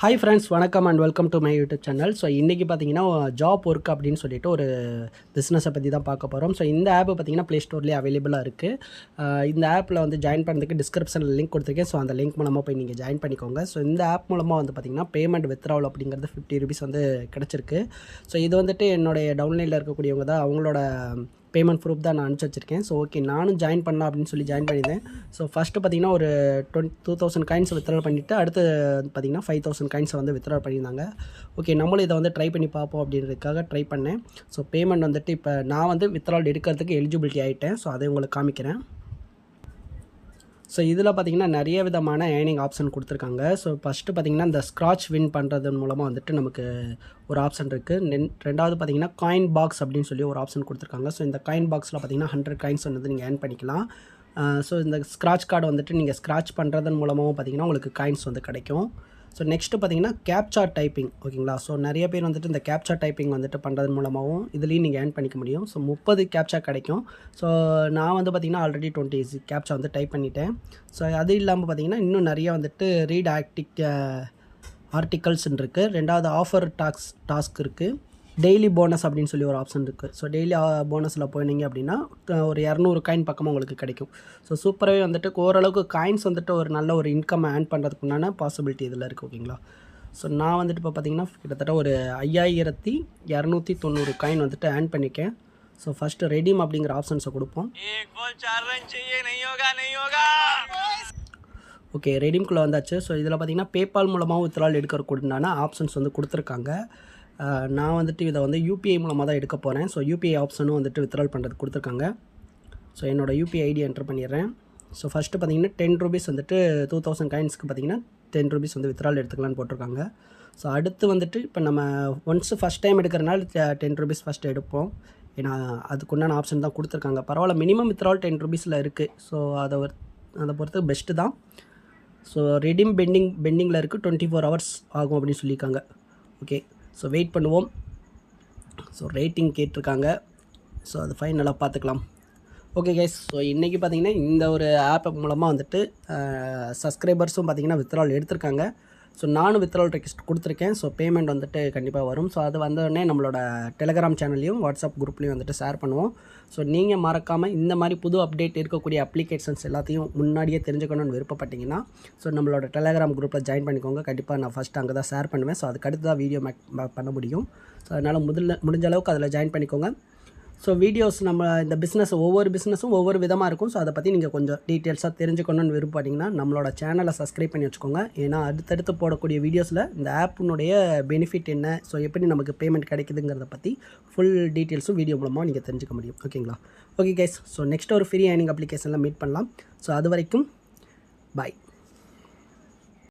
Hi friends வணக்கம் and welcome to my YouTube channel so இன்றைக்கி பார்த்தீங்கன்னா ஜாப் ஒர்க் அப்படின்னு சொல்லிட்டு ஒரு பிஸ்னஸை பற்றி தான் பார்க்க போகிறோம் ஸோ இந்த ஆப் பார்த்தீங்கன்னா ப்ளே ஸ்டோர்லேயே அவைலபிளாக இருக்குது இந்த ஆப்பில் வந்து ஜாயின் பண்ணுறதுக்கு டிஸ்கிரிப்ஷனில் லிங்க் கொடுத்துருக்கேன். ஸோ அந்த லிங்க் மூலமாக போய் நீங்கள் ஜாயின் பண்ணிக்கோங்க. ஸோ இந்த ஆப் மூலமாக வந்து பார்த்தீங்கன்னா பேமெண்ட் வித்ராவல் அப்படிங்கிறது ஃபிஃப்டி ருபீஸ் வந்து கிடச்சிருக்கு. ஸோ இது வந்துட்டு என்னுடைய டவுன்லைனில் இருக்கக்கூடியவங்க தான் அவங்களோட பேமெண்ட் ப்ரூஃப் தான் நான் அனுப்பிச்சி வச்சிருக்கேன். ஸோ ஓகே நானும் ஜாயின் பண்ணலாம் அப்படின்னு சொல்லி ஜாயின் பண்ணியிருந்தேன். ஸோ ஃபஸ்ட்டு பார்த்தீங்கன்னா ஒரு twenty two thousand coins withdraw பண்ணிவிட்டு அடுத்து பார்த்தீங்கன்னா ஃபைவ் தௌசண்ட் காயின்ஸை வந்து வித்ட்ரா பண்ணியிருந்தாங்க. ஓகே நம்மளும் இதை வந்து ட்ரை பண்ணி பார்ப்போம் அப்படின்றதுக்காக ட்ரை பண்ணேன். ஸோ பேமெண்ட் வந்துட்டு இப்போ நான் வந்து வித்ட்ரால் எடுக்கிறதுக்கு எலிஜிபிலிட்டி ஆகிட்டேன் ஸோ அதை உங்களுக்கு காமிக்கிறேன். ஸோ இதில் பார்த்தீங்கன்னா நிறைய விதமான ஏர்னிங் ஆப்ஷன் கொடுத்துருக்காங்க. ஸோ ஃபஸ்ட்டு பார்த்தீங்கன்னா இந்த ஸ்க்ராட்ச் வின் பண்ணுறது மூலமாக வந்துட்டு நமக்கு ஒரு ஆப்ஷன் இருக்குது நென் ரெண்டாவது பார்த்தீங்கன்னா காயின் பாக்ஸ் அப்படின்னு சொல்லி ஒரு ஆப்ஷன் கொடுத்துருக்காங்க. ஸோ இந்த காயின் பாக்ஸில் பார்த்தீங்கன்னா ஹண்ட்ரட் காயின்ஸ் வந்து நீங்கள் ஏர்ன் பண்ணிக்கலாம். ஸோ இந்த ஸ்க்ராட்ச் கார்டு வந்துட்டு நீங்கள் ஸ்க்ராட்ச் பண்ணுறதன் மூலமாகவும் பார்த்தீங்கன்னா உங்களுக்கு காயின்ஸ் வந்து கிடைக்கும். ஸோ நெக்ஸ்ட்டு பார்த்தீங்கன்னா கேப்சா டைப்பிங் ஓகேங்களா ஸோ நிறைய பேர் வந்துட்டு இந்த கேப்சா டைப்பிங் வந்துட்டு பண்ணுறது மூலமாகவும் இதுலேயும் நீங்கள் ஏர்ன் பண்ணிக்க முடியும். ஸோ முப்பது கேப்சா கிடைக்கும். ஸோ நான் வந்து பார்த்திங்கன்னா ஆல்ரெடி டுவெண்ட்டி கேப்சா வந்து டைப் பண்ணிட்டேன். ஸோ அது இல்லாமல் பார்த்தீங்கன்னா இன்னும் நிறைய வந்துட்டு ரீட் ஆக்டிக் ஆர்டிகல்ஸ் இருக்குது ரெண்டாவது ஆஃபர் டாக்ஸ் டாஸ்க் இருக்குது டெய்லி போனஸ் அப்படின்னு சொல்லி ஒரு ஆப்ஷன் இருக்குது ஸோ டெய்லி போனஸில் போனீங்க அப்படின்னா ஒரு இரநூறு காயின் பக்கமாக உங்களுக்கு கிடைக்கும். ஸோ சூப்பராகவே வந்துட்டு ஓரளவுக்கு காயின்ஸ் வந்துட்டு ஒரு நல்ல ஒரு இன்கம் ஏர்ன் பண்ணுறதுக்கு உண்டான பாசிபிலிட்டி இதில் இருக்குது ஓகேங்களா ஸோ நான் வந்துட்டு இப்போ பார்த்தீங்கன்னா கிட்டத்தட்ட ஒரு ஐயாயிரத்தி இரநூத்தி தொண்ணூறு காயின் வந்துட்டு ஏர்ன் பண்ணிக்கேன் ஸோ ஃபஸ்ட்டு ரெடீம் அப்படிங்கிற ஆப்ஷன்ஸை கொடுப்போம். ஓகே ரெடீம்குள்ளே வந்தாச்சு. ஸோ இதில் பார்த்தீங்கன்னா பேபால் மூலமாக வித்ரால் எடுக்கிறதுக்குண்டான ஆப்ஷன்ஸ் வந்து கொடுத்துருக்காங்க. நான் வந்துட்டு இதை வந்து யூபிஐ மூலமாக தான் எடுக்க போகிறேன் ஸோ யூபிஐ ஆப்ஷனும் வந்துட்டு வித்ட்ரால் பண்ணுறது கொடுத்துருக்காங்க. ஸோ என்னோடய யூபிஐ ஐடி என்டர் பண்ணிடுறேன். ஸோ ஃபஸ்ட்டு பார்த்தீங்கன்னா டென் ருபீஸ் வந்துட்டு டூ தௌசண்ட் காயின்ஸ்க்கு பார்த்தீங்கன்னா டென் ருபீஸ் வந்து வித்ரால் எடுத்துக்கலான்னு போட்டிருக்காங்க. ஸோ அடுத்து வந்துட்டு இப்போ நம்ம ஒன்ஸ் ஃபஸ்ட் டைம் எடுக்கிறனால டென் ருபீஸ் ஃபஸ்ட்டு எடுப்போம். ஏன்னா அதுக்குண்டான ஆப்ஷன் தான் கொடுத்துருக்காங்க. பரவாயில்ல மினிமம் வித்ரால் டென் ருபீஸில் இருக்குது ஸோ அதை ஒரு- அதை பொறுத்து பெஸ்ட்டு தான். ஸோ ரெடிம் பெண்டிங் பெண்டிங்கில் இருக்குது டுவெண்ட்டி ஃபோர் ஹவர்ஸ் ஆகும் அப்படின்னு சொல்லியிருக்காங்க. ஓகே ஸோ வெயிட் பண்ணுவோம். ஸோ ரேட்டிங் கேட்டிருக்காங்க. ஸோ அது ஃபைனலாக பார்த்துக்கலாம். ஓகே கைஸ் ஸோ இன்றைக்கி பார்த்தீங்கன்னா இந்த ஒரு ஆப் மூலமாக வந்துட்டு சப்ஸ்கிரைபர்ஸும் பார்த்தீங்கன்னா வித்ரால் எடுத்திருக்காங்க. ஸோ நானும் வித்ரால் ரெக்வஸ்ட் கொடுத்துருக்கேன். ஸோ பேமெண்ட் வந்துட்டு கண்டிப்பாக வரும். ஸோ அது வந்தோடனே நம்மளோட டெலகிராம் சேனல்லையும் வாட்ஸ்அப் குரூப்லேயும் வந்துட்டு ஷேர் பண்ணுவோம். ஸோ நீங்கள் மறக்காமல் இந்த மாதிரி புது அப்டேட் இருக்கக்கூடிய அப்ளிகேஷன்ஸ் எல்லாத்தையும் முன்னாடியே தெரிஞ்சுக்கணும்னு விருப்பப்பட்டீங்கன்னா ஸோ நம்மளோட டெலகிராம் குரூப்பில் ஜாயின் பண்ணிக்கோங்க. கண்டிப்பாக நான் ஃபஸ்ட்டு அங்கே தான் ஷேர் பண்ணுவேன். ஸோ அதுக்கு அடுத்து தான் வீடியோ மேக் பண்ண முடியும். ஸோ அதனால் முதல்ல முடிஞ்ச அளவுக்கு அதில் ஜாயின் பண்ணிக்கோங்க. ஸோ வீடியோஸ் நம்ம இந்த பிஸ்னஸ் ஒவ்வொரு பிஸ்னஸும் ஒவ்வொரு விதமாக இருக்கும். ஸோ அதை பற்றி நீங்கள் கொஞ்சம் டீட்டெயில்ஸாக தெரிஞ்சுக்கணும்னு விருப்பப்பட்டீங்கன்னா நம்மளோட சேனலை சப்ஸ்கிரைப் பண்ணி வச்சுக்கோங்க. ஏன்னா அடுத்தடுத்து போடக்கூடிய வீடியோஸில் இந்த ஆப்பினுடைய பெனிஃபிட் என்ன? ஸோ எப்படி நமக்கு பேமெண்ட் கிடைக்குதுங்கிறத பற்றி ஃபுல் டீட்டெயில்ஸும் வீடியோ மூலமாக நீங்கள் தெரிஞ்சுக்க முடியும். ஓகேங்களா ஓகே கைஸ் ஸோ நெக்ஸ்ட் ஒரு ஃப்ரீ ஏர்னிங் அப்ளிகேஷனில் மீட் பண்ணலாம். ஸோ அது வரைக்கும் பாய்